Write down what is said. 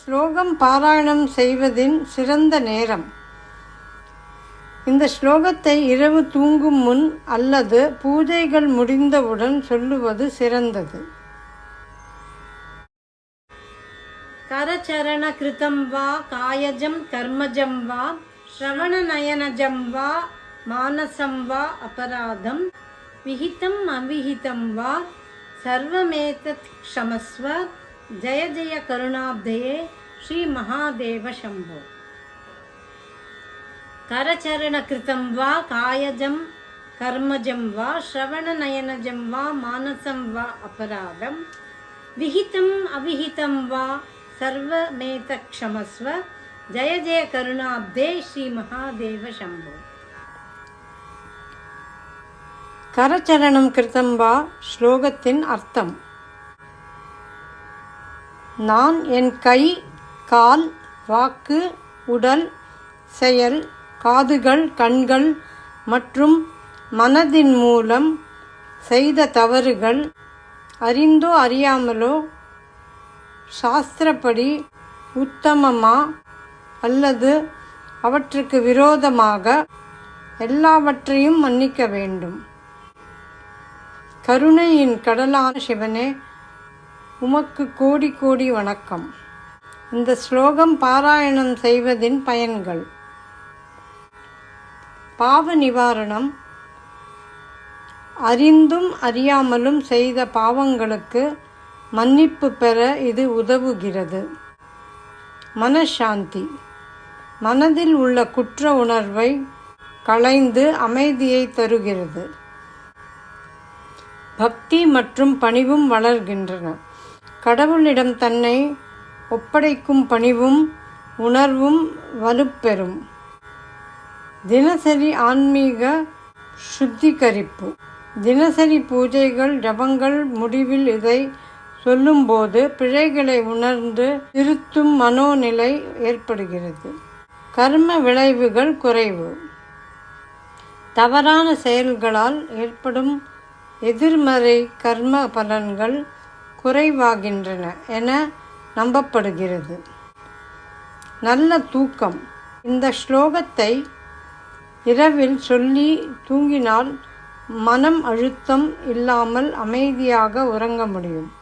ஸ்லோகம் பாராயணம் செய்வதின் சிறந்த நேரம். இந்த ஸ்லோகத்தை இரவு தூங்கும் முன் அல்லது பூஜைகள் முடிந்தவுடன் சொல்லுவது சிறந்தது. கரச்சரண கிருதம் வா காயஜம் கர்மஜம் வா ஸ்ரவண நயனஜம் வா மானசம் வா அபராதம் விகிதம் அவிஹிதம் வா சர்வமேதத் க்ஷமஸ்வ ஜெய ஜெய கருணாப்தயே ஸ்ரீ மகாதேவ சம்போ கரச்சரணகிருத்தம் வா காயஜம் கர்மஜம் வா ஸ்ரவணநயனஜம் வா மானசம் வா அபராதம் விஹிதம் அவிஹிதம் வா சர்வமேதக்ஷமஸ்வ ஜெய ஜெய கருணாப்தே ஸ்ரீ மகாதேவ சம்போ கரச்சரணம் கிருத்தம் வா ஸ்லோகத்தின் அர்த்தம்। நான் என் கை கால் வாக்கு உடல் செயல் காதுகள் கண்கள் மற்றும் மனதின் மூலம் செய்த தவறுகள் அறிந்தோ அறியாமலோ சாஸ்திரப்படி உத்தமமா அல்லது அவற்றுக்கு விரோதமாக எல்லாவற்றையும் மன்னிக்க வேண்டும். கருணையின் கடலான சிவனே உமக்கு கோடி கோடி வணக்கம். இந்த ஸ்லோகம் பாராயணம் செய்வதின் பயன்கள். பாவ நிவாரணம். அறிந்தும் அறியாமலும் செய்த பாவங்களுக்கு மன்னிப்பு பெற இது உதவுகிறது. மனசாந்தி. மனதில் உள்ள குற்ற உணர்வை களைந்து அமைதியை தருகிறது. பக்தி மற்றும் பணிவும் வளர்கின்றன. கடவுளிடம் தன்னை ஒப்படைக்கும் பணிவும் உணர்வும் வலுப்பெறும். தினசரி ஆன்மீக சுத்திகரிப்பு. தினசரி பூஜைகள் ஜபங்கள் முடிவில் இதை சொல்லும்போது பிழைகளை உணர்ந்து திருத்தும் மனோநிலை ஏற்படுகிறது. கர்ம விளைவுகள் குறைவு. தவறான செயல்களால் ஏற்படும் எதிர்மறை கர்ம பலன்கள் குறைவாகின்றன என நம்பப்படுகிறது. நல்ல தூக்கம். இந்த ஸ்லோகத்தை இரவில் சொல்லி தூங்கினால் மனம் அழுத்தம் இல்லாமல் அமைதியாக உறங்க முடியும்.